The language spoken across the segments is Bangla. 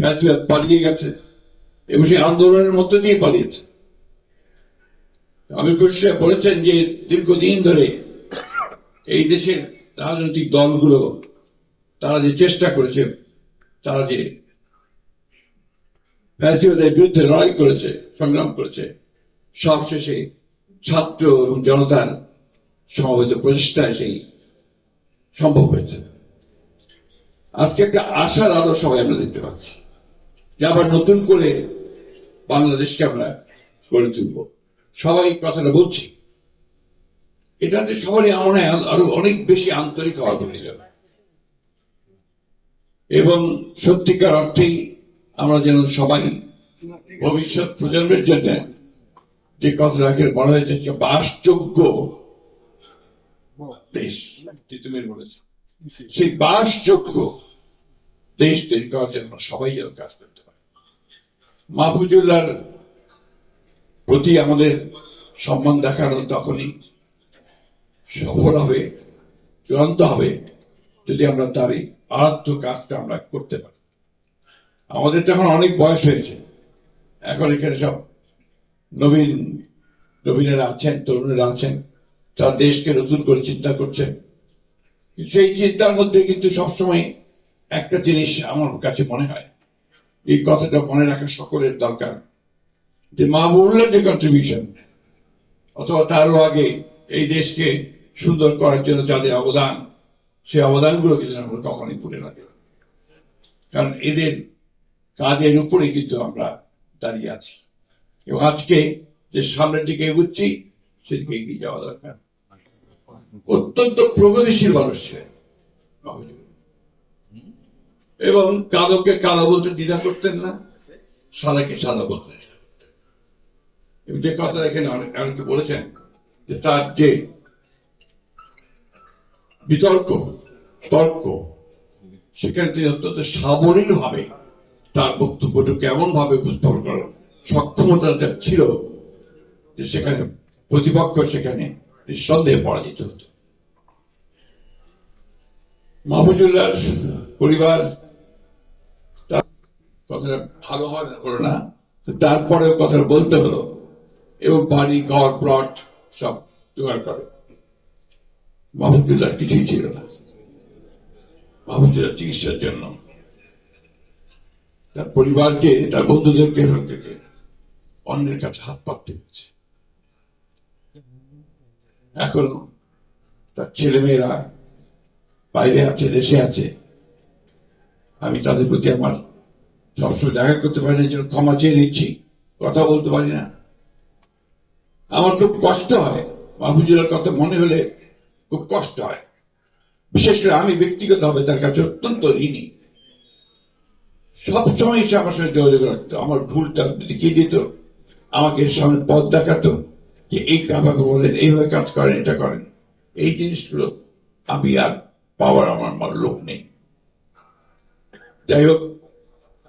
ফ্যাসিবাদ পালিয়ে গেছে এবং সেই আন্দোলনের মধ্য দিয়ে পালিয়েছে। আমির খুশি বলেছেন যে দীর্ঘদিন ধরে এই দেশের রাজনৈতিক দলগুলো তারা যে চেষ্টা করেছে, তারা যে ফ্যাসিবাদের বিরুদ্ধে লড়াই করেছে, সংগ্রাম করেছে সবশেষে ছাত্র এবং জনতার সমবেত প্রচেষ্টায় সেই সম্ভব হয়েছে। আজকে একটা আশার আলো সবাই আমরা দেখতে পাচ্ছি। যে আবার নতুন করে বাংলাদেশকে আমরা গড়ে তুলব। সবাই কথাটা বলছি। এটাতে সবারই আমার আরও অনেক বেশি আন্তরিক হওয়া প্রয়োজন এবং সত্যিকার অর্থেই আমরা যেন সবাই ভবিষ্যৎ প্রজন্মের জন্য যে কথাটাকে বলা হয়েছে যে বাসযোগ্য দেশ তিতুমির বলেছে সেই বাসযোগ্য দেশ তৈরি করার জন্য সবাই যেন কাজ করতে পারে। মাহফুজুল্লাহর প্রতি আমাদের সম্মান দেখানো তখনই সফল হবে, চূড়ান্ত হবে, যদি আমরা তার এই আরাধ্য কাজটা আমরা করতে পারি। আমাদের তো এখন অনেক বয়স হয়েছে। এখন এখানে সব নবীন, নবীনেরা আছেন, তরুণেরা আছেন, তারা দেশকে নতুন করে চিন্তা করছেন। সেই চিন্তার মধ্যে কিন্তু সবসময় একটা জিনিস আমার কাছে মনে হয় এই কথাটা মনে রাখা সকলের দরকার। যে মাহবুবুল্লাহ যে কন্ট্রিবিউশন অথবা তারও আগে এই দেশকে সুন্দর করার জন্য যাদের অবদান, সেই অবদানগুলোকে যেন আমরা কখনই ভুলে না কারণ এদের কাজের উপরে কিন্তু আমরা দাঁড়িয়ে আছি। এবং আজকে যে সামনের দিকে এগুচ্ছি, সেদিকে এগিয়ে যাওয়া দরকার। অত্যন্ত প্রগতিশীল মানুষ ছিলেন। এবং কালোকে কালো বলতে দ্বিধা করতেন না সাদাকে সাদা বলতেন। যে কথা এখানে অনেক বলেছেন যে তার যে বিতর্ক, তর্ক, সেখানে তিনি অত্যন্ত সাবলীল ভাবে তার বক্তব্যটাকে এমন ভাবে উপস্থাপন করার সক্ষমতা যার ছিল যে সেখানে প্রতিপক্ষ সেখানে নিঃসন্দেহে পরাজিত হতো। মাহবুবুল্লাহর পরিবার কথাটা ভালো হয় হলো না। তারপরেও কথাটা বলতে হলো। এবং বাড়ি ঘর প্লট সব জোগাড় করে। মাহবুবুল্লাহর কিছুই ছিল না। মাহবুবুল্লাহ চিকিৎসার জন্য। তার পরিবারকে, তার বন্ধুদেরকে থেকে অন্যের কাছে হাত পাততে হচ্ছে এখন তার ছেলেমেয়েরা বাইরে আছে, দেশে আছে। আমি তাদের প্রতি আমার সবসময় দেখা করতে পারি না এই জন্য ক্ষমা চেয়ে নিচ্ছি। কথা বলতে পারি না। আমার খুব কষ্ট হয়। মাহবুজুলের কথা মনে হলে খুব কষ্ট হয়। বিশেষ করে আমি ব্যক্তিগতভাবে তার কাছে অত্যন্ত ঋণী। সবসময় সে আমার সঙ্গে যোগাযোগ রাখতো। আমার ভুলটা দেখিয়ে দিত। আমাকে সামনে পথ দেখাতো যে এই কাভাবে বলেন, এইভাবে কাজ করেন, এটা করেন। এই জিনিসগুলো আমি আর পাওয়ার আমার লোক নেই। যাই হোক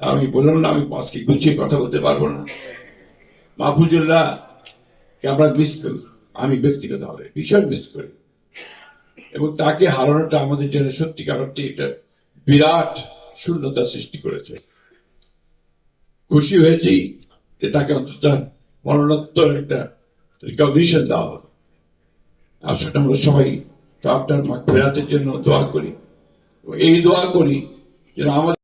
আমি বললাম না, আমি আজকে গুছিয়ে কথা বলতে পারব না। মাহফুজুল্লাহ, কে আমরা মিস করি? আমি ব্যক্তিগতভাবে ভীষণ মিস করি। এবং তাকে হারানোটা আমাদের জন্য সত্যিকার অর্থে একটা বিরাট শূন্যতা সৃষ্টি করেছে। খুশি হয়েছি যে তাকে অন্তত মরণোত্তর একটা রিকগনিশন দেওয়া হলো আসলে আমরা সবাই আপনার ফেরাতের জন্য দোয়া করি। এই দোয়া করি যেন আমাদের